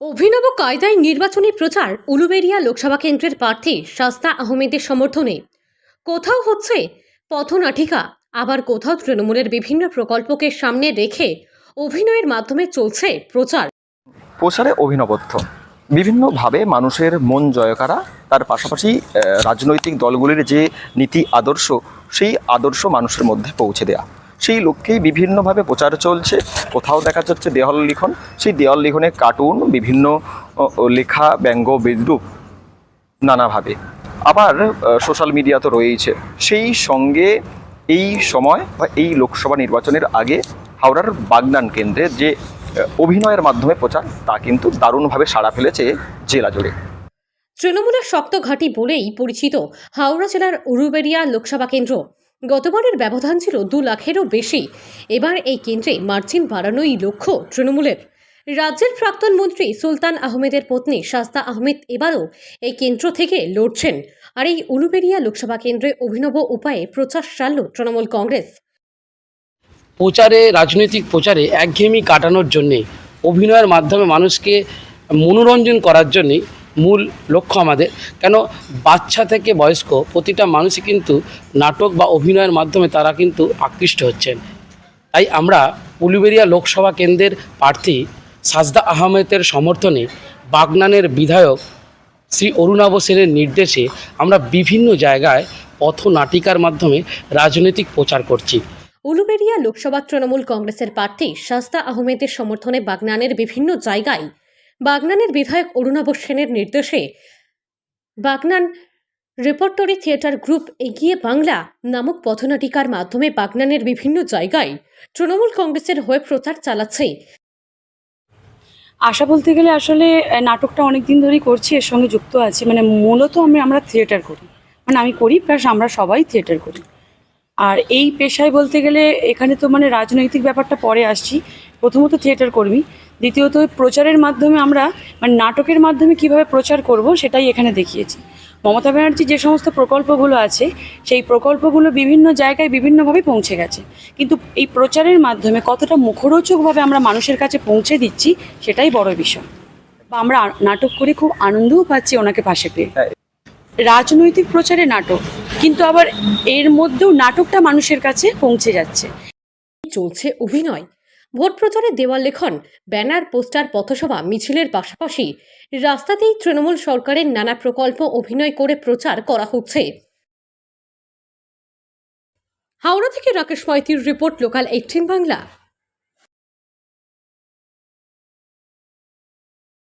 অভিনব কায়দায় নির্বাচনী প্রচার উলুবেড়িয়া লোকসভা কেন্দ্রের প্রার্থী শাস্তা আহমেদের সমর্থনে। কোথাও হচ্ছে পথনাটিকা, আবার কোথাও তৃণমূলের বিভিন্ন প্রকল্পকে সামনে রেখে অভিনয়ের মাধ্যমে চলছে প্রচার। প্রচারে অভিনবত্ব। বিভিন্নভাবে মানুষের মন জয় করা, তার পাশাপাশি রাজনৈতিক দলগুলির যে নীতি আদর্শ, সেই আদর্শ মানুষের মধ্যে পৌঁছে দেয়া। সেই লক্ষ্যেই বিভিন্নভাবে প্রচার চলছে। কোথাও দেখা যাচ্ছে দেওয়াল লিখন, সেই দেওয়াল লিখনে কার্টুন বিভিন্ন লেখা, ব্যঙ্গ, বিদ্রুপ নানাভাবে। আবার সোশ্যাল মিডিয়া তো রয়েইছে। সেই সঙ্গে এই সময় বা এই লোকসভা নির্বাচনের আগে হাওড়ার বাগনান কেন্দ্রে যে অভিনয়ের মাধ্যমে প্রচার, তা কিন্তু দারুণভাবে সাড়া ফেলেছে জেলা জুড়ে। তৃণমূলের শক্ত ঘাঁটি বলেই পরিচিত হাওড়া জেলার উরুবেড়িয়া লোকসভা কেন্দ্র। গতবারের ব্যবধান ছিল দু লাখেরও বেশি। এবার এই কেন্দ্রে মার্জিন বাড়ানোই লক্ষ্য তৃণমূলের। রাজ্যের প্রাক্তন মন্ত্রী সুলতান আহমেদের পত্নী শাস্তা আহমেদ এবারও এই কেন্দ্র থেকে লড়ছেন। আর এই উলুবেড়িয়া লোকসভা কেন্দ্রে অভিনব উপায়ে প্রচার সারল তৃণমূল কংগ্রেস। প্রচারে, রাজনৈতিক প্রচারে একঘেয়েমি কাটানোর জন্যে, অভিনয়ের মাধ্যমে মানুষকে মনোরঞ্জন করার জন্যে মূল লক্ষ্য আমাদের। কেন বাচ্চা থেকে বয়স্ক প্রতিটা মানুষই কিন্তু নাটক বা অভিনয়ের মাধ্যমে তারা কিন্তু আকৃষ্ট হচ্ছেন। তাই আমরা উলুবেরিয়া লোকসভা কেন্দ্রের প্রার্থী সাজদা আহমেদের সমর্থনে বাগনানের বিধায়ক শ্রী অরুণাব সেনের নির্দেশে আমরা বিভিন্ন জায়গায় পথনাটিকার মাধ্যমে রাজনৈতিক প্রচার করছি। উলুবেড়িয়া লোকসভা তৃণমূল কংগ্রেসের প্রার্থী শাস্তা আহমেদের সমর্থনে বাগনানের বিভিন্ন জায়গায় বাগনানের বিধায়ক অরুণাব সেনের নির্দেশে বাগনান রেপর্টরি থিয়েটার গ্রুপ এগিয়ে বাংলা নামক পথনাটিকার মাধ্যমে বাগনানের বিভিন্ন জায়গায় তৃণমূল কংগ্রেসের হয়ে প্রচার চালাচ্ছে। আশা বলতে গেলে আসলে নাটকটা অনেক দিন ধরেই করছি, এর সঙ্গে যুক্ত আছি। মানে মূলত আমি, আমরা থিয়েটার করি। মানে আমি করি, প্লাস আমরা সবাই থিয়েটার করি। আর এই পেশায় বলতে গেলে, এখানে তো মানে রাজনৈতিক ব্যাপারটা পরে আসছি। প্রথমত থিয়েটার কর্মী, দ্বিতীয়ত প্রচারের মাধ্যমে আমরা মানে নাটকের মাধ্যমে কীভাবে প্রচার করব সেটাই এখানে দেখিয়েছি। মমতা ব্যানার্জি যে সমস্ত প্রকল্পগুলো আছে, সেই প্রকল্পগুলো বিভিন্ন জায়গায় বিভিন্নভাবে পৌঁছে গেছে। কিন্তু এই প্রচারের মাধ্যমে কতটা মুখরোচকভাবে আমরা মানুষের কাছে পৌঁছে দিচ্ছি, সেটাই বড় বিষয়। বা আমরা নাটক করে খুব আনন্দও পাচ্ছি ওনাকে পাশে পেয়ে। রাজনৈতিক প্রচারে নাটক, কিন্তু আবার এর মধ্যেও নাটকটা মানুষের কাছে পৌঁছে যাচ্ছে। চলছে অভিনয় ভোট প্রচারে দেওয়াল লেখন, ব্যানার, পোস্টার, পথসভা, মিছিলের পাশাপাশি রাস্তাতেই তৃণমূল সরকারের নানা প্রকল্প অভিনয় করে প্রচার করা হচ্ছে। হাওড়া থেকে রাকেশ মাইতির রিপোর্ট, লোকাল এইটিন বাংলা।